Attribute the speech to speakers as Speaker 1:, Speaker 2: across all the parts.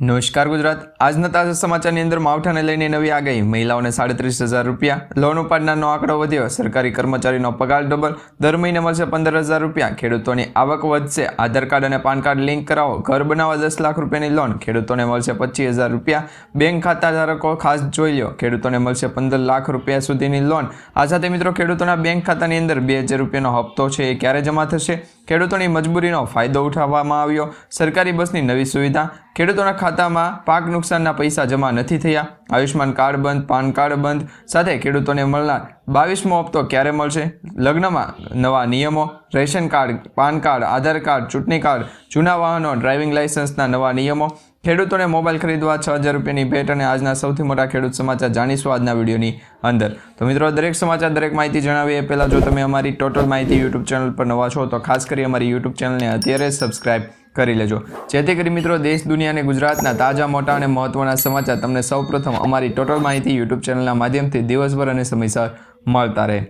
Speaker 1: નમસ્કાર ગુજરાત. આજના તાજા સમાચારની અંદર માવઠાને લઈને નવી આગાહી. મહિલાઓને સાડત્રીસ હજાર રૂપિયા, લોન ઉપાડનારનો આંકડો વધ્યો. સરકારી કર્મચારીનો પગાર ડબલ. દર મહિને મળશે પંદર હજાર રૂપિયા. ખેડૂતોની આવક વધશે. આધાર કાર્ડ અને પાન કાર્ડ લિંક કરાવો. ઘર બનાવવા દસ લાખ રૂપિયાની લોન. ખેડૂતોને મળશે પચીસ હજાર રૂપિયા. બેંક ખાતા ધારકો ખાસ જોઈ લો ખેડૂતોને મળશે પંદર લાખ રૂપિયા સુધીની લોન. આ સાથે મિત્રો, ખેડૂતોના બેંક ખાતાની અંદર બે હજાર રૂપિયાનો હપ્તો છે એ ક્યારે જમા થશે? ખેડૂતોની મજબૂરીનો ફાયદો ઉઠાવવામાં આવ્યો. સરકારી બસની નવી સુવિધા. ખેડૂતોના ખાતામાં પાક નુકસાનના પૈસા જમા નથી થયા. આયુષ્માન કાર્ડ બંધ, પાન કાર્ડ બંધ. સાથે ખેડૂતોને મળનાર બાવીસમો હપ્તો ક્યારે મળશે? લગ્નમાં નવા નિયમો, ration card, PAN card, Aadhaar card, ચૂંટણી કાર્ડ, જૂના વાહનો, ડ્રાઇવિંગ લાઇસન્સના નવા નિયમો. ખેડૂતોને મોબાઈલ ખરીદવા છ હજાર રૂપિયાની ભેટ અને આજના સૌથી મોટા ખેડૂત સમાચાર જાણીશું આજના વિડીયોની અંદર. તો મિત્રો, દરેક સમાચાર, દરેક માહિતી જણાવીએ. પહેલાં જો તમે અમારી ટોટલ માહિતી યુટ્યુબ ચેનલ પર નવા છો, તો ખાસ કરી અમારી યુટ્યુબ ચેનલને અત્યારે સબસ્ક્રાઇબ કરી લેજો. જેથી કરી મિત્રો, દેશ, દુનિયા અને ગુજરાતના તાજા, મોટા અને મહત્ત્વના સમાચાર તમને સૌપ્રથમ અમારી ટોટલ માહિતી યુટ્યુબ ચેનલના માધ્યમથી દિવસભર અને સમયસર મળતા રહે.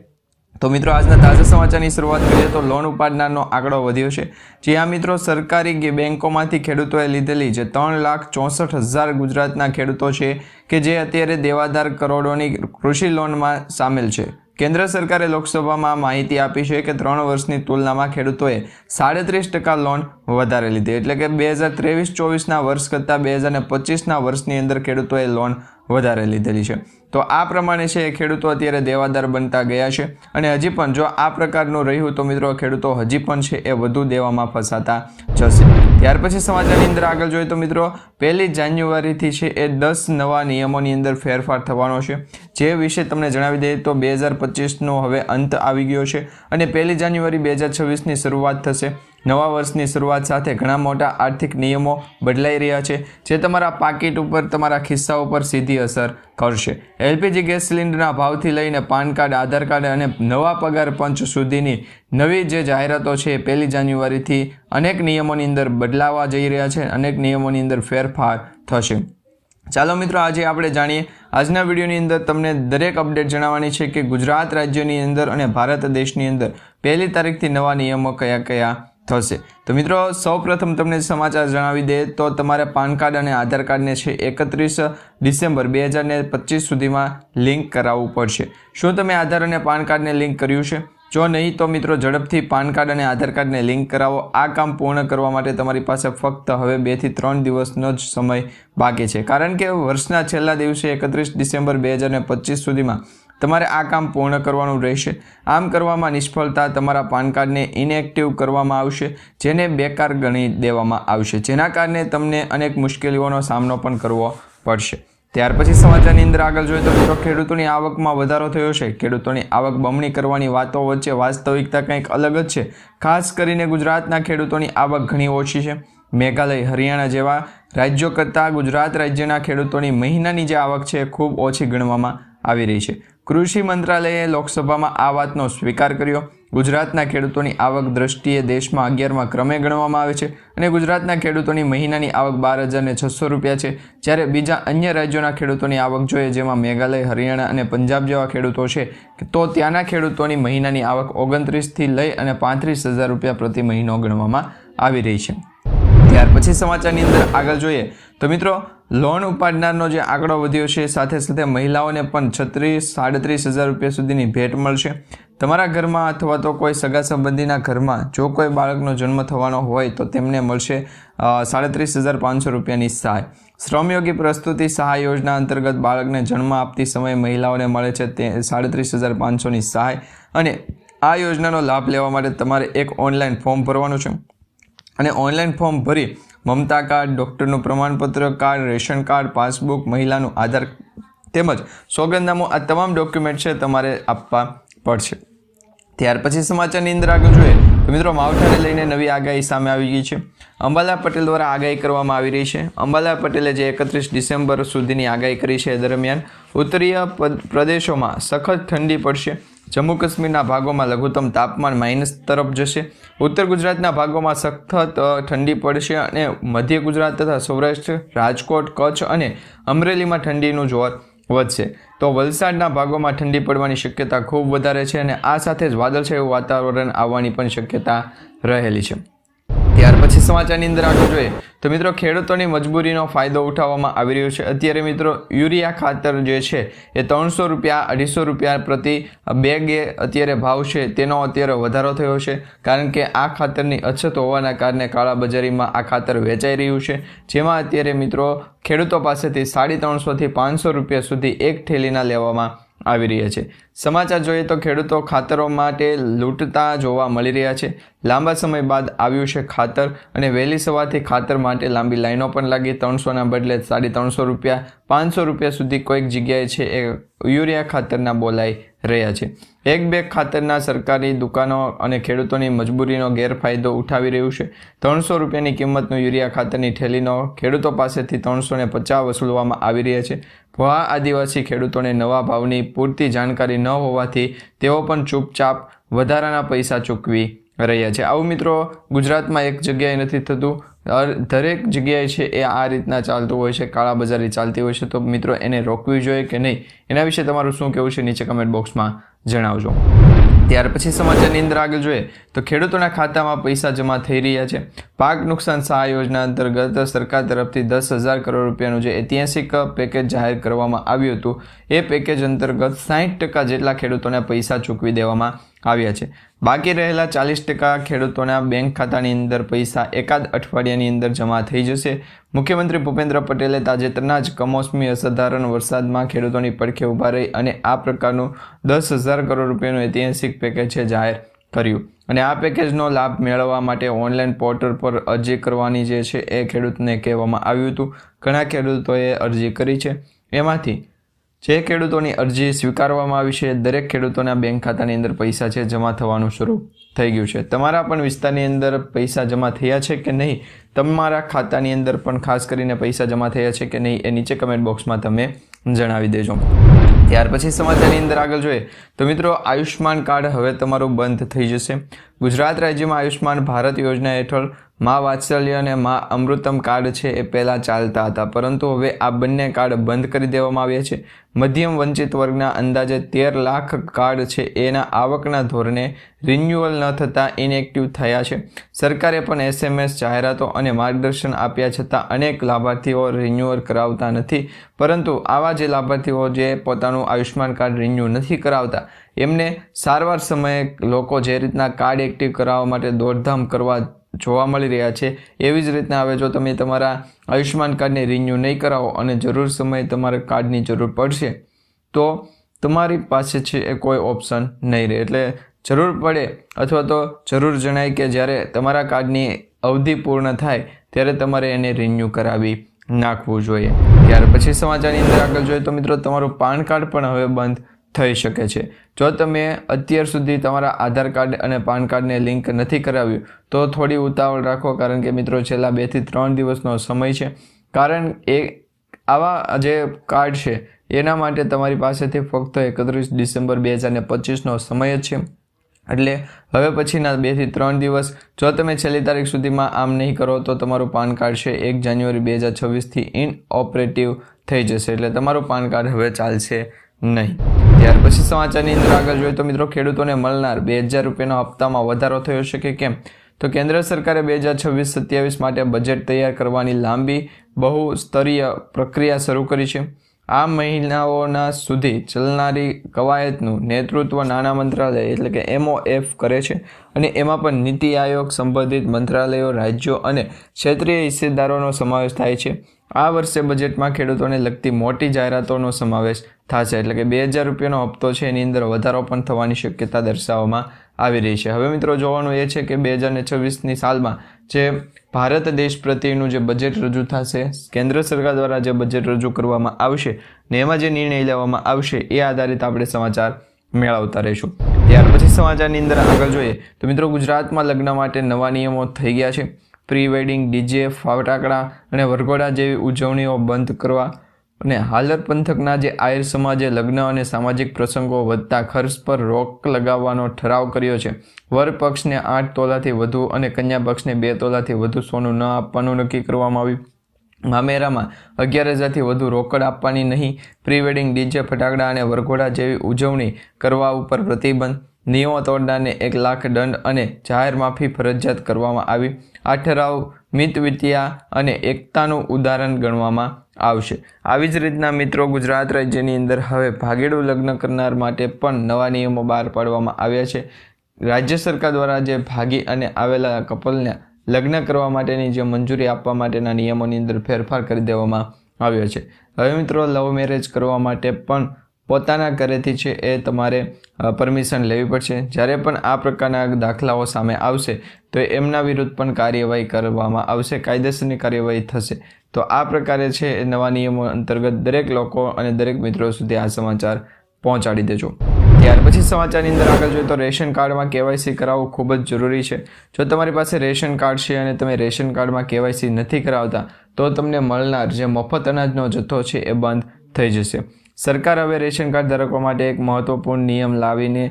Speaker 1: તો મિત્રો, આજના તાજા સમાચારની શરૂઆત કરીએ તો લોન ઉપાડનારનો આંકડો વધ્યો છે. જ્યાં મિત્રો, સરકારી બેન્કોમાંથી ખેડૂતોએ લીધેલી જે ત્રણ લાખ ચોસઠ હજાર ગુજરાતના ખેડૂતો છે, કે જે અત્યારે દેવાદાર કરોડોની કૃષિ લોનમાં સામેલ છે. કેન્દ્ર સરકારે લોકસભામાં માહિતી આપી છે કે ત્રણ વર્ષની તુલનામાં ખેડૂતોએ સાડત્રીસ ટકા લોન વધારે લીધી. એટલે કે બે હજાર ત્રેવીસ ચોવીસના વર્ષ કરતાં બે હજાર પચીસના વર્ષની અંદર ખેડૂતોએ લોન વધારે લીધેલી છે. તો આ પ્રમાણે છે એ ખેડૂતો અત્યારે દેવાદાર બનતા ગયા છે. અને હજી પણ જો આ પ્રકારનું રહ્યું તો મિત્રો ખેડૂતો હજી પણ છે એ વધુ દેવામાં ફસાતા જશે. ત્યાર પછી સમાચારની અંદર આગળ જોઈએ તો મિત્રો, પહેલી જાન્યુઆરીથી છે એ દસ નવા નિયમોની અંદર ફેરફાર થવાનો છે. જે વિશે તમને જણાવી દઈએ તો બે હજાર પચીસનો હવે અંત આવી ગયો છે. અને પહેલી જાન્યુઆરી બે હજાર છવ્વીસની શરૂઆત થશે. નવા વર્ષની શરૂઆત સાથે ઘણા મોટા આર્થિક નિયમો બદલાઈ રહ્યા છે, જે તમારા પાકીટ ઉપર, તમારા ખિસ્સા ઉપર સીધી અસર કરશે. એલપીજી ગેસ સિલિન્ડરના ભાવથી લઈને પાન કાર્ડ, આધાર કાર્ડ અને નવા પગાર પંચ સુધીની નવી જે જાહેરાતો છે એ પહેલી જાન્યુઆરીથી અનેક નિયમોની અંદર બદલાવા જઈ રહ્યા છે, અનેક નિયમોની અંદર ફેરફાર થશે. ચાલો મિત્રો, આજે આપણે જાણીએ. આજના વિડીયોની અંદર તમને દરેક અપડેટ જણાવવાની છે કે ગુજરાત રાજ્યની અંદર અને ભારત દેશની અંદર પહેલી તારીખથી નવા નિયમો કયા કયા થશે. તો મિત્રો, સૌપ્રથમ તમને સમાચાર જણાવી દે તો તમારે પાન કાર્ડ અને આધાર કાર્ડને છે એકત્રીસ ડિસેમ્બર બે હજાર પચીસ સુધીમાં લિંક કરાવવું પડશે. શું તમે આધાર અને પાન કાર્ડને લિંક કર્યું છે? જો નહીં, તો મિત્રો, ઝડપથી પાન કાર્ડ અને આધાર કાર્ડને લિંક કરાવો. આ કામ પૂર્ણ કરવા માટે તમારી પાસે ફક્ત હવે બેથી ત્રણ દિવસનો જ સમય બાકી છે. કારણ કે વર્ષના છેલ્લા દિવસે એકત્રીસ ડિસેમ્બર બે હજાર પચીસ સુધીમાં તમારે આ કામ પૂર્ણ કરવાનું રહેશે. આમ કરવામાં નિષ્ફળતા તમારા પાન કાર્ડને ઇનએક્ટિવ કરવામાં આવશે, જેને બેકાર ગણી દેવામાં આવશે. જેના કારણે તમને અનેક મુશ્કેલીઓનો સામનો પણ કરવો પડશે. ત્યાર પછી સમાચારની અંદર આગળ જોઈએ તો મિત્રો, ખેડૂતોની આવકમાં વધારો થયો છે. ખેડૂતોની આવક બમણી કરવાની વાતો વચ્ચે વાસ્તવિકતા કંઈક અલગ જ છે. ખાસ કરીને ગુજરાતના ખેડૂતોની આવક ઘણી ઓછી છે. મેઘાલય, હરિયાણા જેવા રાજ્યો કરતાં ગુજરાત રાજ્યના ખેડૂતોની મહિનાની જે આવક છે ખૂબ ઓછી ગણવામાં આવી રહી છે. કૃષિ મંત્રાલયે લોકસભામાં આ વાતનો સ્વીકાર કર્યો. ગુજરાતના ખેડૂતોની આવક દ્રષ્ટિએ દેશમાં અગિયારમાં ક્રમે ગણવામાં આવે છે અને ગુજરાતના ખેડૂતોની મહિનાની આવક બાર હજારને છસો રૂપિયા છે. જ્યારે બીજા અન્ય રાજ્યોના ખેડૂતોની આવક જોઈએ, જેમાં મેઘાલય, હરિયાણા અને પંજાબ જેવા ખેડૂતો છે, તો ત્યાંના ખેડૂતોની મહિનાની આવક ઓગણત્રીસથી લઈ અને પાંત્રીસ હજાર રૂપિયા પ્રતિ મહિનો ગણવામાં આવી રહી છે. ત્યાર પછી સમાચારની અંદર આગળ જોઈએ તો મિત્રો, લોન ઉપાડનારનો જે આંકડો વધ્યો છે, સાથે સાથે મહિલાઓને પણ છત્રીસ, સાડત્રીસ હજાર રૂપિયા સુધીની ભેટ મળશે. તમારા ઘરમાં અથવા તો કોઈ સગા સંબંધીના ઘરમાં જો કોઈ બાળકનો જન્મ થવાનો હોય તો તેમને મળશે સાડત્રીસ હજાર પાંચસો રૂપિયાની સહાય. શ્રમયોગી પ્રસ્તુતિ સહાય યોજના અંતર્ગત બાળકને જન્મ આપતી સમયે મહિલાઓને મળે છે તે સાડત્રીસ હજાર પાંચસોની સહાય. અને આ યોજનાનો લાભ લેવા માટે તમારે એક ઓનલાઈન ફોર્મ ભરવાનું છે. અને ઓનલાઈન ફોર્મ ભરી મમતા કાર્ડ, ડૉક્ટરનું પ્રમાણપત્ર કાર્ડ, રેશન કાર્ડ, પાસબુક, મહિલાનું આધાર તેમજ સોગંદનામું આ તમામ ડોક્યુમેન્ટ છે તમારે આપવા પડશે. ત્યાર પછી સમાચારની અંદર આગળ જોઈએ તો મિત્રો માવઠાને લઈને નવી આગાહી સામે આવી ગઈ છે. અંબાલા પટેલ દ્વારા આગાહી કરવામાં આવી રહી છે. અંબાલા પટેલે જે એકત્રીસ ડિસેમ્બર સુધીની આગાહી કરી છે દરમિયાન ઉત્તરીય પ્રદેશોમાં સખત ઠંડી પડશે. જમ્મુ કાશ્મીરના ભાગોમાં લઘુત્તમ તાપમાન માઇનસ તરફ જશે. ઉત્તર ગુજરાતના ભાગોમાં સખત ઠંડી પડશે અને મધ્ય ગુજરાત તથા સૌરાષ્ટ્ર, રાજકોટ, કચ્છ અને અમરેલીમાં ઠંડીનું જોર વધશે. તો વલસાડના ભાગોમાં ઠંડી પડવાની શક્યતા ખૂબ વધારે છે અને આ સાથે જ વાદળછાયું વાતાવરણ આવવાની પણ શક્યતા રહેલી છે. ત્યાર પછી સમાચારની અંદર આગળ જોઈએ તો મિત્રો ખેડૂતોની મજબૂરીનો ફાયદો ઉઠાવવામાં આવી રહ્યો છે. અત્યારે મિત્રો યુરિયા ખાતર જે છે એ ત્રણસો રૂપિયા, અઢીસો રૂપિયા પ્રતિ બેગે અત્યારે ભાવ છે. તેનો અત્યારે વધારો થયો છે કારણ કે આ ખાતરની અછત હોવાના કારણે કાળાબજારીમાં આ ખાતર વેચાઈ રહ્યું છે. જેમાં અત્યારે મિત્રો ખેડૂતો પાસેથી સાડી ત્રણસોથી પાંચસો રૂપિયા સુધી એક ઠેલીના લેવામાં આવી રહ્યા છે. સમાચાર જોઈએ તો ખેડૂતો ખાતરો માટે લૂંટતા જોવા મળી રહ્યા છે. લાંબા સમય બાદ આવ્યું છે ખાતર અને વહેલી સવારથી ખાતર માટે લાંબી લાઈનો પણ લાગી. ત્રણસોના બદલે સાડી ત્રણસો રૂપિયા, પાંચસો રૂપિયા સુધી કોઈક જગ્યાએ છે એ યુરિયા ખાતરના બોલાઈ રહ્યા છે. એક બેગ ખાતરના સરકારી દુકાનો અને ખેડૂતોની મજબૂરીનો ગેરફાયદો ઉઠાવી રહ્યું છે. ત્રણસો રૂપિયાની કિંમતનું યુરિયા ખાતરની ઠેલીનો ખેડૂતો પાસેથી ત્રણસો ને પચાસ વસૂલવામાં આવી રહ્યા છે. ભવા આદિવાસી ખેડૂતોને નવા ભાવની પૂરતી જાણકારી ન હોવાથી તેઓ પણ ચૂપચાપ વધારાના પૈસા ચૂકવી રહ્યા છે. આવું મિત્રો ગુજરાતમાં એક જગ્યાએ નથી થતું. દરેક જગ્યાએ છે એ આ રીતના ચાલતું હોય છે, કાળા બજારી ચાલતી હોય છે, તો મિત્રો એને રોકવી જોઈએ કે નહીં? એના વિશે તમારું શું કહેવું છે? નીચે કમેન્ટ બોક્સમાં જણાવજો. ત્યાર પછી સમાચારની અંદર આગળ જોઈએ તો ખેડૂતોના ખાતામાં પૈસા જમા થઈ રહ્યા છે. પાક નુકસાન સહાય યોજના અંતર્ગત સરકાર તરફથી દસ હજાર કરોડ રૂપિયાનું જે ઐતિહાસિક પેકેજ જાહેર કરવામાં આવ્યું હતું, એ પેકેજ અંતર્ગત સાહીઠ ટકા જેટલા ખેડૂતોને પૈસા ચૂકવી દેવામાં આવ્યા છે. બાકી રહેલા ચાલીસ ટકા ખેડૂતોના બેંક ખાતાની અંદર પૈસા એકાદ અઠવાડિયાની અંદર જમા થઈ જશે. મુખ્યમંત્રી ભૂપેન્દ્ર પટેલે તાજેતરના જ કમોસમી અસાધારણ વરસાદમાં ખેડૂતોની પડખે ઊભા રહી અને આ પ્રકારનું દસ હજાર કરોડ રૂપિયાનું ઐતિહાસિક પેકેજ છે જાહેર કર્યું. અને આ પેકેજનો લાભ મેળવવા માટે ઓનલાઈન પોર્ટલ પર અરજી કરવાની જે છે એ ખેડૂતને કહેવામાં આવ્યું હતું. ઘણા ખેડૂતોએ અરજી કરી છે. એમાંથી જે ખેડૂતોની અરજી સ્વીકારવામાં આવી છે, દરેક ખેડૂતોના બેંક ખાતાની અંદર પૈસા છે, જમા થવાનું શરૂ થઈ ગયું છે. તમારા પણ વિસ્તારની અંદર પૈસા જમા થયા છે કે નહીં? તમારા ખાતાની અંદર પણ ખાસ કરીને પૈસા જમા થયા છે કે નહીં એ નીચે કમેન્ટ બોક્સમાં તમે જણાવી દેજો. ત્યાર પછી સમાચારની અંદર આગળ જોઈએ. તો મિત્રો આયુષ્માન કાર્ડ હવે તમારું બંધ થઈ જશે. ગુજરાત રાજ્યમાં આયુષ્માન ભારત યોજના હેઠળ મા વાત્સલ્ય અને મા અમૃતમ કાર્ડ છે એ પહેલાં ચાલતા હતા. પરંતુ હવે આ બંને કાર્ડ બંધ કરી દેવામાં આવ્યા છે. મધ્યમ વંચિત વર્ગના અંદાજે તેર લાખ કાર્ડ છે. એના આવકના ધોરણે રિન્યુઅલ ન થતાં ઇનએક્ટિવ થયા છે. સરકારે પણ એસએમએસ જાહેરાતો અને માર્ગદર્શન આપ્યા છતાં અનેક લાભાર્થીઓ રિન્યુઅલ કરાવતા નથી. પરંતુ આવા જે લાભાર્થીઓ જે પોતાનું આયુષ્માન કાર્ડ રિન્યુ નથી કરાવતા, એમને સારવાર સમયે લોકો જે રીતના કાર્ડ એક્ટિવ કરાવવા માટે દોડધામ કરવા જોવા મળી રહ્યા છે. એવી જ રીતના હવે જો તમે તમારા આયુષ્માન કાર્ડને રિન્યૂ નહીં કરાવો અને જરૂર સમયે તમારે કાર્ડની જરૂર પડશે, તો તમારી પાસે છે એ કોઈ ઓપ્શન નહીં રહે. એટલે જરૂર પડે અથવા તો જરૂર જણાય કે જ્યારે તમારા કાર્ડની અવધિ પૂર્ણ થાય, ત્યારે તમારે એને રિન્યૂ કરાવી નાખવું જોઈએ. ત્યાર પછી સમાચારની અંદર આગળ જોઈએ તો મિત્રો, તમારું પાન કાર્ડ પણ હવે બંધ થઈ શકે છે. જો તમે અત્યાર સુધી તમારા આધાર કાર્ડ અને પાન કાર્ડને લિંક નથી કરાવ્યું, તો થોડી ઉતાવળ રાખો કારણ કે મિત્રો છેલ્લા બેથી ત્રણ દિવસનો સમય છે. કારણ એ આવા જે કાર્ડ છે, એના માટે તમારી પાસેથી ફક્ત એકત્રીસ ડિસેમ્બર બે હજાર પચીસનો સમય જ છે. એટલે હવે પછીના બેથી ત્રણ દિવસ, જો તમે છેલ્લી તારીખ સુધીમાં આમ નહીં કરો, તો તમારું પાન કાર્ડ છે એક જાન્યુઆરી બે હજાર છવ્વીસથી ઇન ઓપરેટિવ થઈ જશે. એટલે તમારું પાન કાર્ડ હવે ચાલશે. નહીં. ત્યાર પછી સમાચારની અંદર આગળ જોઈએ તો મિત્રો ખેડૂતોને મળનાર બે હજાર રૂપિયાનો હપ્તામાં વધારો થયો છે કે કેમ? તો કેન્દ્ર સરકારે બે હજાર છવ્વીસ સત્યાવીસ માટે બજેટ તૈયાર કરવાની લાંબી બહુ સ્તરીય પ્રક્રિયા શરૂ કરી છે. આ મહિનાઓના સુધી ચલનારી કવાયતનું નેતૃત્વ નાણાં મંત્રાલય એટલે કે એમઓએફ કરે છે અને એમાં પણ નીતિ આયોગ સંબંધિત મંત્રાલયો, રાજ્યો અને ક્ષેત્રીય હિસ્સેદારોનો સમાવેશ થાય છે. આ વર્ષે બજેટમાં ખેડૂતોને લગતી મોટી જાહેરાતોનો સમાવેશ થશે. એટલે કે બે હજાર રૂપિયાનો હપ્તો છે, એની અંદર વધારો પણ થવાની શક્યતા દર્શાવવામાં આવી રહી છે. હવે મિત્રો જોવાનું એ છે કે બે હજાર ને છવ્વીસની સાલમાં જે ભારત દેશ પ્રત્યેનું જે બજેટ રજૂ થશે, કેન્દ્ર સરકાર દ્વારા જે બજેટ રજૂ કરવામાં આવશે ને એમાં જે નિર્ણય લેવામાં આવશે એ આધારિત આપણે સમાચાર મેળવતા રહીશું. ત્યાર પછી સમાચારની અંદર આગળ જોઈએ તો મિત્રો ગુજરાતમાં લગ્ન માટે નવા નિયમો થઈ ગયા છે. પ્રી વેડિંગ ડીજે ફટાકડા અને વરઘોડા જેવી ઉજવણીઓ બંધ કરવા અને હાલર પંથકના જે આયર સમાજે લગ્ન અને સામાજિક પ્રસંગો વધતા ખર્ચ પર રોક લગાવવાનો ઠરાવ કર્યો છે. વર પક્ષને આઠ તોલાથી વધુ અને કન્યા પક્ષને બે તોલાથી વધુ સોનું ન આપવાનું નક્કી કરવામાં આવ્યું. મામેરામાં અગિયાર હજારથી વધુ રોકડ આપવાની નહીં. પ્રી વેડિંગ ડીજે ફટાકડા અને વરઘોડા જેવી ઉજવણી કરવા ઉપર પ્રતિબંધ. નિયમો તોડનારને એક લાખ દંડ અને જાહેર માફી ફરજિયાત કરવામાં આવી. આ ઠરાવ મિતવિત્યા અને એકતાનું ઉદાહરણ ગણવામાં આવશે. આવી જ રીતના મિત્રો ગુજરાત રાજ્યની અંદર હવે ભાગેડું લગ્ન કરનાર માટે પણ નવા નિયમો બહાર પાડવામાં આવ્યા છે. રાજ્ય સરકાર દ્વારા જે ભાગી અને આવેલા કપલને લગ્ન કરવા માટેની જે મંજૂરી આપવા માટેના નિયમોની અંદર ફેરફાર કરી દેવામાં આવ્યો છે. હવે મિત્રો લવ મેરેજ કરવા માટે પણ પોતાના ઘરેથી છે એ તમારે પરમિશન લેવી પડશે. જ્યારે પણ આ પ્રકારના દાખલાઓ સામે આવશે, તો એમના વિરુદ્ધ પણ કાર્યવાહી કરવામાં આવશે, કાયદેસરની કાર્યવાહી થશે. તો આ પ્રકારે છે એ નવા નિયમો અંતર્ગત દરેક લોકો અને દરેક મિત્રો સુધી આ સમાચાર પહોંચાડી દેજો. ત્યાર પછી સમાચારની અંદર આગળ જોઈએ તો રેશન કાર્ડમાં કેવાયસી કરાવવું ખૂબ જ જરૂરી છે. જો તમારી પાસે રેશન કાર્ડ છે અને તમે રેશન કાર્ડમાં કેવાયસી નથી કરાવતા, તો તમને મળનાર જે મફત અનાજનો જથ્થો છે એ બંધ થઈ જશે. સરકાર હવે રેશન કાર્ડ ધારકો માટે એક મહત્વપૂર્ણ નિયમ લાવીને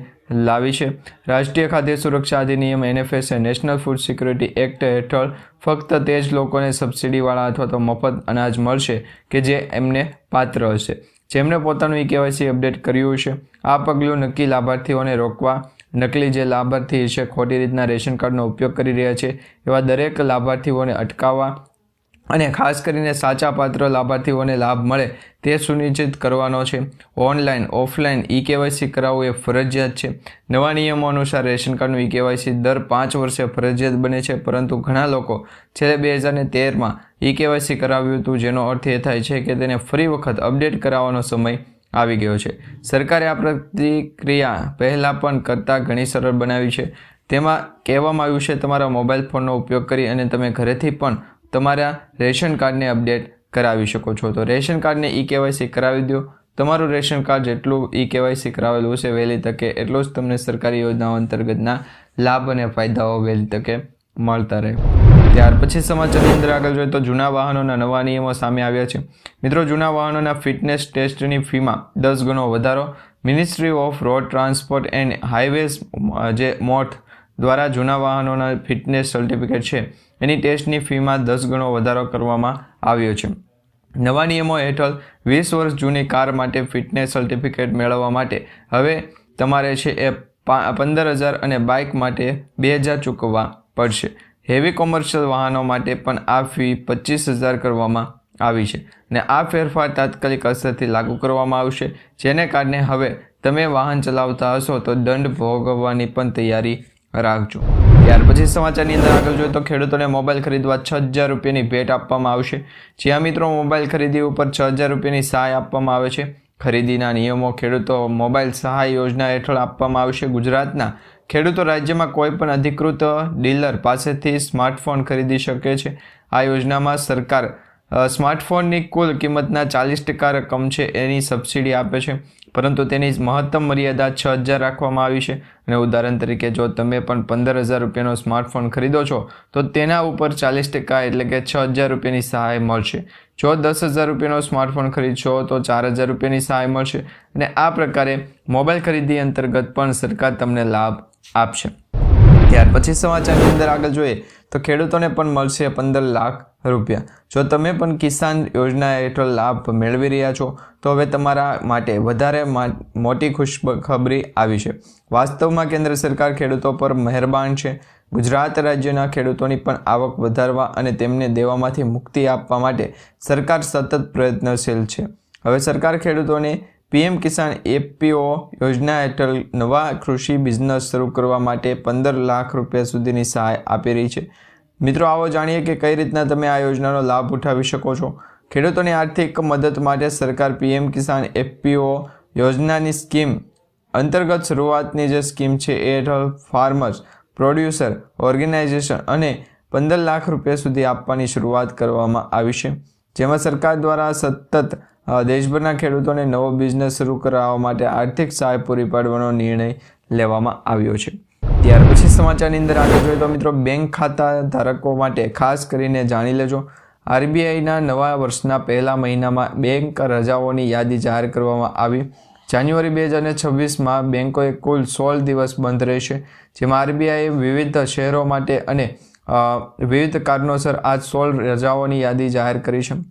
Speaker 1: લાવી છે. રાષ્ટ્રીય ખાદ્ય સુરક્ષા અધિનિયમ, NFS national food security act હેઠળ ફક્ત તે જ લોકોને સબસિડીવાળા અથવા તો મફત અનાજ મળશે કે જે એમને પાત્ર હશે. જેમણે પોતાનું ઈ કેવાયસી અપડેટ કર્યું છે, આ પગલું નક્કી લાભાર્થીઓને રોકવા, નકલી જે લાભાર્થી છે, ખોટી રીતના રેશન કાર્ડનો ઉપયોગ કરી રહ્યા છે, એવા દરેક લાભાર્થીઓને અટકાવવા અને ખાસ કરીને સાચા પાત્ર લાભાર્થીઓને લાભ મળે તે સુનિશ્ચિત કરવાનો છે. ઓનલાઈન, ઓફલાઈન ઈ કેવાયસી કરાવવું એ ફરજિયાત છે. નવા નિયમો અનુસાર રેશન કાર્ડનું ઈ કેવાયસી દર પાંચ વર્ષે ફરજિયાત બને છે, પરંતુ ઘણા લોકો છેલ્લે બે હજાર તેરમાં ઈ કેવાયસી કરાવ્યું હતું, જેનો અર્થ એ થાય છે કે તેને ફરી વખત અપડેટ કરાવવાનો સમય આવી ગયો છે. સરકારે આ પ્રતિક્રિયા પહેલાં પણ કરતાં ઘણી સરળ બનાવી છે. તેમાં કહેવામાં આવ્યું છે, તમારા મોબાઈલ ફોનનો ઉપયોગ કરી અને તમે ઘરેથી પણ તમારા રેશન કાર્ડને અપડેટ કરાવી શકો છો. તો રેશન કાર્ડને ઈ કેવાયસી કરાવી દો. તમારું રેશન કાર્ડ જેટલું ઈ કેવાયસી કરાવેલું છે વહેલી તકે, એટલું જ તમને સરકારી યોજનાઓ અંતર્ગતના લાભ અને ફાયદાઓ વહેલી તકે મળતા રહે. ત્યાર પછી સમાચારની અંદર આગળ જોઈએ તો જૂના વાહનોના નવા નિયમો સામે આવ્યા છે. મિત્રો, જૂના વાહનોના ફિટનેસ ટેસ્ટની ફીમાં દસ ગણો વધારો. Ministry of road transport and highways જે મોટ દ્વારા જૂના વાહનોના ફિટનેસ સર્ટિફિકેટ છે. એની ટેસ્ટની ફીમાં દસ ગણો વધારો કરવામાં આવ્યો છે. નવા નિયમો હેઠળ વીસ વર્ષ જૂની કાર માટે ફિટનેસ સર્ટિફિકેટ મેળવવા માટે હવે તમારે છે એ પંદર હજાર અને બાઇક માટે બે હજાર ચૂકવવા પડશે. હેવી કોમર્શિયલ વાહનો માટે પણ આ ફી પચીસ હજાર કરવામાં આવી છે અને આ ફેરફાર તાત્કાલિક અસરથી લાગુ કરવામાં આવશે, જેને કારણે હવે તમે વાહન ચલાવતા હશો તો દંડ ભોગવવાની પણ તૈયારી રાખજો. ત્યાર પછી સમાચારની અંદર આગળ જોઈએ તો ખેડૂતોને મોબાઈલ ખરીદવા છ હજાર રૂપિયાની ભેટ આપવામાં આવશે. જ્યાં મિત્રો મોબાઈલ ખરીદી ઉપર છ હજાર રૂપિયાની સહાય આપવામાં આવે છે. ખરીદીના નિયમો ખેડૂતો મોબાઈલ સહાય યોજના હેઠળ આપવામાં આવશે. ગુજરાતના ખેડૂતો રાજ્યમાં કોઈ પણ અધિકૃત ડીલર પાસેથી સ્માર્ટફોન ખરીદી શકે છે. આ યોજનામાં સરકાર સ્માર્ટફોનની કુલ કિંમતના ચાલીસ ટકા રકમ છે, એની સબસિડી આપે છે. પરંતુ તેની મહત્તમ મર્યાદા છ હજાર રાખવામાં આવી છે. અને ઉદાહરણ તરીકે, જો તમે પણ પંદર હજાર રૂપિયાનો સ્માર્ટફોન ખરીદો છો, તો તેના ઉપર ચાલીસ ટકા એટલે કે છ હજાર રૂપિયાની સહાય મળશે. જો દસ હજાર રૂપિયાનો સ્માર્ટફોન ખરીદશો, તો ચાર હજાર રૂપિયાની સહાય મળશે. અને આ પ્રકારે મોબાઈલ ખરીદી અંતર્ગત પણ સરકાર તમને લાભ આપશે. ત્યાર પછી સમાચારની અંદર આગળ જોઈએ. તો ખેડૂતોને પણ મળશે પંદર લાખ રૂપિયા. જો તમે પણ કિસાન યોજના હેઠળ લાભ મેળવી રહ્યા છો, તો હવે તમારા માટે વધારે મોટી ખુશખબરી આવી છે. વાસ્તવમાં કેન્દ્ર સરકાર ખેડૂતો પર મહેરબાન છે. ગુજરાત રાજ્યના ખેડૂતોની પણ આવક વધારવા અને તેમને દેવામાંથી મુક્તિ આપવા માટે સરકાર સતત પ્રયત્નશીલ છે. હવે સરકાર ખેડૂતોને પીએમ કિસાન એફપીઓ યોજના હેઠળ નવા કૃષિ બિઝનેસ શરૂ કરવા માટે પંદર લાખ રૂપિયા સુધીની સહાય આપી રહી છે. મિત્રો, આવો જાણીએ કે કઈ રીતના તમે આ યોજનાનો લાભ ઉઠાવી શકો છો. ખેડૂતોની આર્થિક મદદ માટે સરકાર પીએમ કિસાન એફપીઓ યોજનાની સ્કીમ અંતર્ગત શરૂઆતની જે સ્કીમ છે એ હેઠળ ફાર્મર્સ, પ્રોડ્યુસર, ઓર્ગેનાઇઝેશન અને પંદર લાખ રૂપિયા સુધી આપવાની શરૂઆત કરવામાં આવી છે. જેમાં સરકાર દ્વારા સતત દેશભરના ખેડૂતોને નવો બિઝનેસ શરૂ કરાવવા માટે આર્થિક સહાય પૂરી પાડવાનો નિર્ણય લેવામાં આવ્યો છે. ત્યાર પછી સમાચારની અંદર આગળ જોઈએ તો મિત્રો બેંક ખાતા ધારકો માટે ખાસ કરીને જાણી લેજો. આરબીઆઈના નવા વર્ષના પહેલા મહિનામાં બેંક રજાઓની યાદી જાહેર કરવામાં આવી. જાન્યુઆરી બે હજાર છવ્વીસમાં બેન્કોએ કુલ સોળ દિવસ બંધ રહેશે, જેમાં આરબીઆઈએ વિવિધ શહેરો માટે અને વિવિધ કારણોસર આ સોળ રજાઓની યાદી જાહેર કરી છે.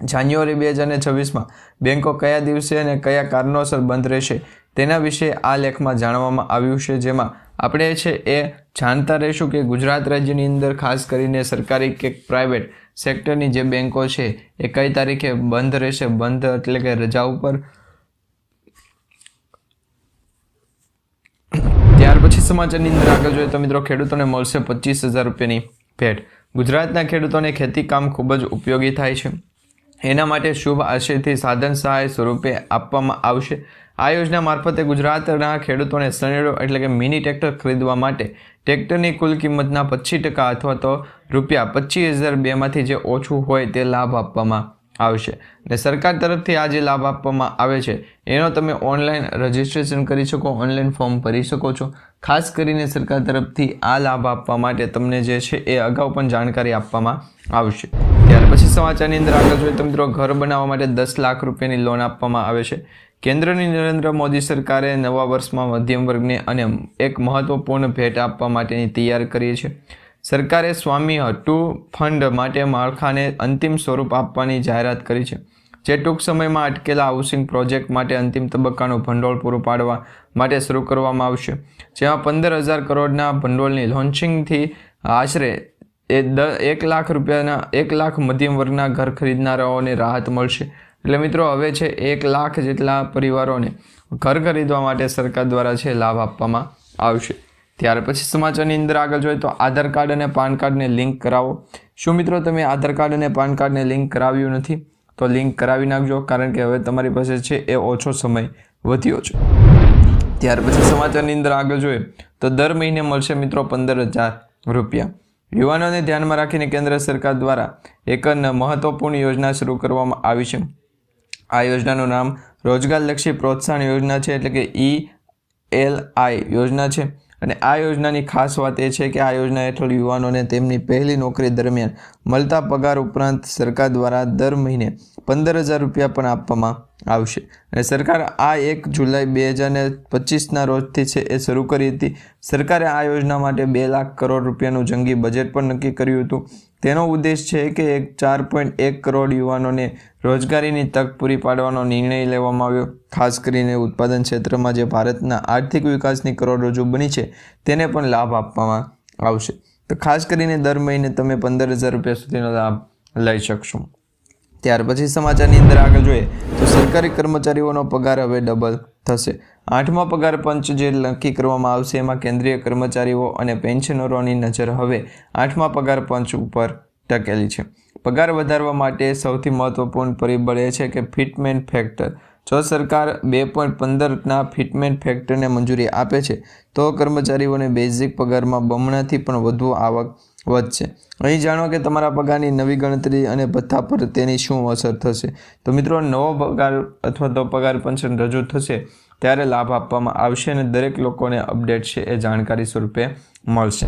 Speaker 1: જાન્યુઆરી બે હજાર છવ્વીસમાં બેંકો કયા દિવસે અને કયા કારણોસર બંધ રહેશે તેના વિશે આ લેખમાં જાણવામાં આવ્યું છે. જેમાં આપણે છે એ જાણતા રહીશું કે ગુજરાત રાજ્યની અંદર ખાસ કરીને સરકારી કે પ્રાઇવેટ સેક્ટરની જે બેન્કો છે એ કઈ તારીખે બંધ રહેશે? બંધ એટલે કે રજા ઉપર. ત્યાર પછી સમાચારની અંદર આગળ જોઈએ તો મિત્રો ખેડૂતોને મળશે પચીસ હજાર રૂપિયાની ભેટ. ગુજરાતના ખેડૂતોને ખેતી કામ ખૂબ જ ઉપયોગી થાય છે. એના માટે શુભ આશયથી સાધન સહાય સ્વરૂપે આપવામાં આવશે. આ યોજના મારફતે ગુજરાતના ખેડૂતોને સનેડો એટલે કે મિની ટ્રેક્ટર ખરીદવા માટે ટ્રેક્ટરની કુલ કિંમતના પચીસ ટકા અથવા તો રૂપિયા પચીસ હજાર બેમાંથી જે ઓછું હોય તે લાભ આપવામાં આવશે. ને સરકાર તરફથી આ જે લાભ આપવામાં આવે છે, એનો તમે ઓનલાઈન રજિસ્ટ્રેશન કરી શકો, ઓનલાઈન ફોર્મ ભરી શકો છો. ખાસ કરીને સરકાર તરફથી આ લાભ આપવા માટે તમને જે છે એ અગાઉ પણ જાણકારી આપવામાં આવશે. સમાચારની અંદર આગળ જોઈએ તો મિત્રો ઘર બનાવવા માટે દસ લાખ રૂપિયાની લોન આપવામાં આવે છે. કેન્દ્રની નરેન્દ્ર મોદી સરકારે નવા વર્ષમાં મધ્યમ વર્ગને અને એક મહત્વપૂર્ણ ભેટ આપવા માટેની તૈયાર કરી છે. સરકારે સ્વામી હટુ ફંડ માટે માળખાને અંતિમ સ્વરૂપ આપવાની જાહેરાત કરી છે. જે ટૂંક સમયમાં અટકેલા હાઉસિંગ પ્રોજેક્ટ માટે અંતિમ તબક્કાનું ભંડોળ પૂરું પાડવા માટે શરૂ કરવામાં આવશે. જેમાં પંદર હજાર કરોડના ભંડોળની લોન્ચિંગથી આશરે એ દ, એક લાખ રૂપિયાના, એક લાખ મધ્યમ વર્ગના ઘર ખરીદનારાઓને રાહત મળશે. એટલે મિત્રો, હવે છે એક લાખ જેટલા પરિવારોને ઘર ખરીદવા માટે સરકાર દ્વારા છે લાભ આપવામાં આવશે. ત્યાર પછી સમાચારની અંદર આગળ જોઈએ તો આધાર કાર્ડ અને પાન કાર્ડને લિંક કરાવો. શું મિત્રો તમે આધાર કાર્ડ અને પાન કાર્ડને લિંક કરાવ્યું નથી? તો લિંક કરાવી નાખજો, કારણ કે હવે તમારી પાસે છે એ ઓછો સમય વધ્યો છે. ત્યાર પછી સમાચારની અંદર આગળ જોઈએ તો દર મહિને મળશે મિત્રો પંદર હજાર રૂપિયા. યુવાનોને ધ્યાનમાં રાખીને કેન્દ્ર સરકાર દ્વારા એક મહત્વપૂર્ણ યોજના શરૂ કરવામાં આવી છે. આ યોજનાનું નામ રોજગારલક્ષી પ્રોત્સાહન યોજના છે એટલે કે ઈ એલ આઈ યોજના છે. અને આ યોજનાની ખાસ વાત એ છે કે આ યોજના હેઠળ યુવાનોને તેમની પહેલી નોકરી દરમિયાન મળતા પગાર ઉપરાંત સરકાર દ્વારા દર મહિને પંદર હજાર રૂપિયા પણ આપવામાં આવશે. અને સરકાર આ એક જુલાઈ બે હજાર પચીસના રોજથી છે એ શરૂ કરી હતી. સરકારે આ યોજના માટે બે લાખ કરોડ રૂપિયાનું જંગી બજેટ પણ નક્કી કર્યું હતું. તેનો ઉદ્દેશ છે કે એક ચાર પોઈન્ટ એક કરોડ યુવાનોને રોજગારીની તક પૂરી પાડવાનો નિર્ણય લેવામાં આવ્યો. ખાસ કરીને ઉત્પાદન ક્ષેત્રમાં જે ભારતના આર્થિક વિકાસની કરોડરજ્જુ બની છે, તેને પણ લાભ આપવામાં આવશે. તો ખાસ કરીને દર મહિને તમે પંદર હજાર રૂપિયા સુધીનો લાભ લઈ શકશો. ત્યાર પછી સમાચારની અંદર આગળ જોઈએ તો સરકારી કર્મચારીઓનો પગાર હવે ડબલ થશે. આઠમા પગાર પંચ જે નક્કી કરવામાં આવશે એમાં કેન્દ્રીય કર્મચારીઓ અને પેન્શનરોની નજર હવે આઠમા પગાર પંચ ઉપર ટકેલી છે. પગાર વધારવા માટે સૌથી મહત્વપૂર્ણ પરિબળ એ છે કે ફિટમેન્ટ ફેક્ટર. જો સરકાર બે પોઈન્ટ પંદરના ફિટમેન્ટ ફેક્ટરને મંજૂરી આપે છે, તો કર્મચારીઓને બેઝિક પગારમાં બમણાથી પણ વધુ આવક વધશે. અહીં જાણો કે તમારા પગારની નવી ગણતરી અને ભથ્થા પર તેની શું અસર થશે. તો મિત્રો, નવો પગાર અથવા તો પગાર પેન્શન રજૂ થશે ત્યારે લાભ આપવામાં આવશે અને દરેક લોકોને અપડેટ છે એ જાણકારી સ્વરૂપે મળશે.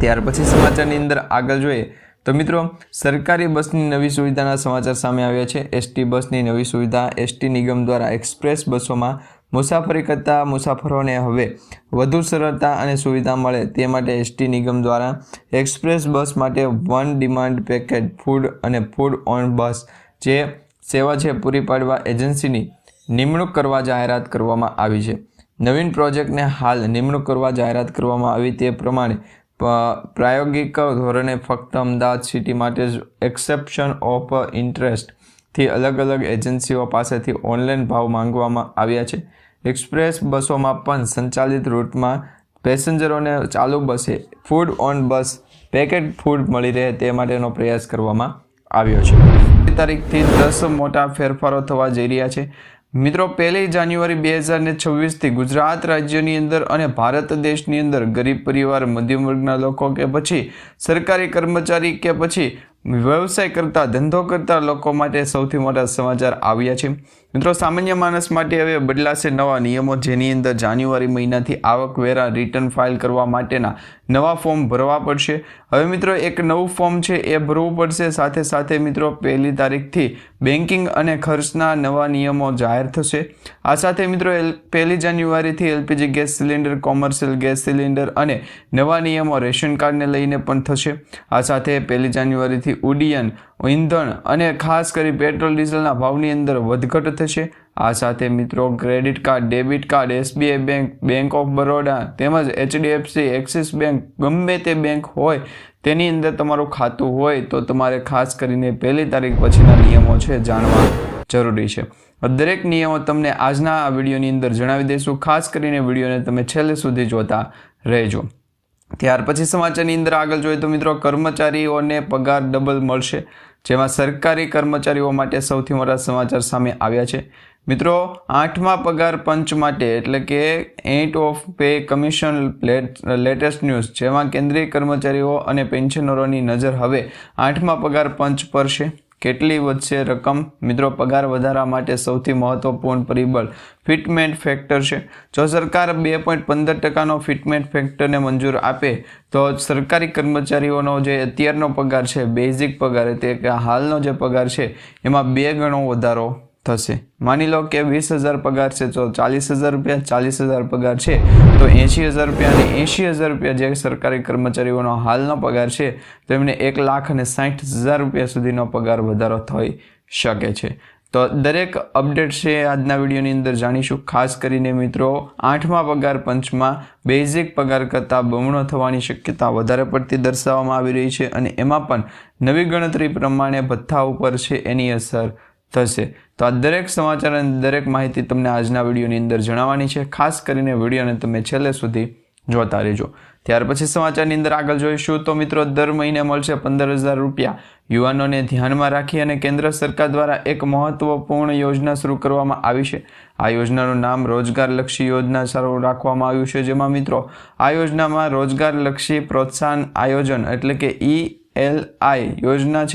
Speaker 1: ત્યાર પછી સમાચારની અંદર આગળ જોઈએ તો મિત્રો, સરકારી બસની નવી સુવિધાના સમાચાર સામે આવ્યા છે. એસટી બસની નવી સુવિધા એસટી નિગમ દ્વારા એક્સપ્રેસ બસોમાં મુસાફરી કરતા મુસાફરોને હવે વધુ સરળતા અને સુવિધા મળે તે માટે એસટી નિગમ દ્વારા એક્સપ્રેસ બસ માટે વન ડિમાન્ડ પેકેજ ફૂડ અને ફૂડ ઓન બસ, જે સેવા છે પૂરી પાડવા એજન્સીની નિમણૂક કરવા જાહેરાત કરવામાં આવી છે. નવીન પ્રોજેક્ટને હાલ નિમણૂક કરવા જાહેરાત કરવામાં આવી તે પ્રમાણે પ્રાયોગિક ધોરણે ફક્ત અમદાવાદ સિટી માટે જ એક્સેપ્શન ઓફ ઇન્ટરેસ્ટથી અલગ અલગ એજન્સીઓ પાસેથી ઓનલાઈન ભાવ માંગવામાં આવ્યા છે. એક્સપ્રેસ બસોમાં પણ સંચાલિત રૂટમાં પેસેન્જરોને ચાલુ બસે food on bus packet food મળી રહે તે માટેનો પ્રયાસ કરવામાં આવ્યો છે. તારીખથી દસ મોટા ફેરફારો થવા જઈ રહ્યા છે. મિત્રો, પહેલી જાન્યુઆરી બે હજાર ને છવ્વીસથી ગુજરાત રાજ્યની અંદર અને ભારત દેશની અંદર ગરીબ પરિવાર મધ્યમ વર્ગના લોકો કે પછી સરકારી કર્મચારી કે પછી વ્યવસાય કરતા, ધંધો કરતા લોકો માટે સૌથી મોટા સમાચાર આવ્યા છે. મિત્રો, સામાન્ય માણસ માટે હવે બદલાશે નવા નિયમો, જેની અંદર જાન્યુઆરી મહિનાથી આવકવેરા રિટર્ન ફાઇલ કરવા માટેના નવા ફોર્મ ભરવા પડશે. હવે મિત્રો, એક નવું ફોર્મ છે, એ ભરવું પડશે. સાથે સાથે મિત્રો, પહેલી તારીખથી બેન્કિંગ અને ખર્ચના નવા નિયમો જાહેર થશે. આ સાથે મિત્રો પહેલી જાન્યુઆરીથી LPG gas cylinder, commercial gas cylinder અને નવા નિયમો રેશન કાર્ડને લઈને પણ થશે. આ સાથે પહેલી જાન્યુઆરીથી ઉડિયન ઈંધણ અને ખાસ કરી પેટ્રોલ, ડીઝલના ભાવની અંદર વધઘટ થશે. આ સાથે મિત્રો credit card, debit card, SBI bank bank of Baroda તેમજ એચડીએફસી, એક્સિસ બેંક ગમે તે બેંક હોય તેની અંદર તમારું ખાતું હોય તો તમારે ખાસ કરીને પહેલી તારીખ પછીના નિયમો છે જાણવા જરૂરી છે. દરેક નિયમો તમને આજના આ વિડીયોની અંદર જણાવી દઈશું. ખાસ કરીને વિડીયોને તમે છેલ્લે સુધી જોતા રહેજો. ત્યાર પછી સમાચારની અંદર આગળ જોઈએ તો મિત્રો કર્મચારીઓને પગાર ડબલ મળશે, જેમાં સરકારી કર્મચારીઓ માટે સૌથી મોટા સમાચાર સામે આવ્યા છે. મિત્રો, આઠમા પગાર પંચ માટે, એટલે કે ant of pay commission latest news જેમાં કેન્દ્રીય કર્મચારીઓ અને પેન્શનરોની નજર હવે આઠમા પગાર પંચ પર છે. કેટલી વધશે રકમ? મિત્રો, પગાર વધારા માટે સૌથી મહત્વપૂર્ણ પરિબળ ફિટમેન્ટ ફેક્ટર છે. જો સરકાર બે પોઈન્ટ પંદર ટકાનો ફિટમેન્ટ ફેક્ટરને મંજૂર આપે, તો સરકારી કર્મચારીઓનો જે અત્યારનો પગાર છે, બેઝિક પગાર, એટલે કે હાલનો જે પગાર છે, એમાં બે ગણો વધારો થશે. માની લો કે વીસ હજાર પગાર છે, તો ચાલીસ હજાર રૂપિયા, ચાલીસ હજાર પગાર છે, તો એંશી હજાર રૂપિયા અને એંશી હજાર રૂપિયા જે સરકારી કર્મચારીઓનો હાલનો પગાર છે, તો એમને એક લાખ અને સાઠ હજાર રૂપિયા સુધીનો પગાર વધારો થઈ શકે છે. તો દરેક અપડેટ છે આજના વિડીયોની અંદર જાણીશું. ખાસ કરીને મિત્રો, આઠમા પગાર પંચમાં બેઝિક પગાર કરતાં બમણો થવાની શક્યતા વધારે પડતી દર્શાવવામાં આવી રહી છે અને એમાં પણ નવી ગણતરી પ્રમાણે ભથ્થા ઉપર છે એની અસર થશે. તો આ દરેક સમાચાર અને દરેક માહિતી તમને આજના વિડીયોની અંદર જણાવવાની છે. ખાસ કરીને વિડીયોને તમે છેલ્લે સુધી જોતા રહેજો. ત્યાર પછી સમાચારની અંદર આગળ જોઈશું. તો મિત્રો, દર મહિને મળશે પંદર હજાર રૂપિયા. યુવાનોને ધ્યાનમાં રાખી અને કેન્દ્ર સરકાર દ્વારા એક મહત્વપૂર્ણ યોજના શરૂ કરવામાં આવી છે. આ યોજનાનું નામ રોજગારલક્ષી યોજના શરૂ રાખવામાં આવ્યું છે. જેમાં મિત્રો, આ યોજનામાં રોજગારલક્ષી પ્રોત્સાહન આયોજન એટલે કે ઈ એલ આઈ યોજના છે.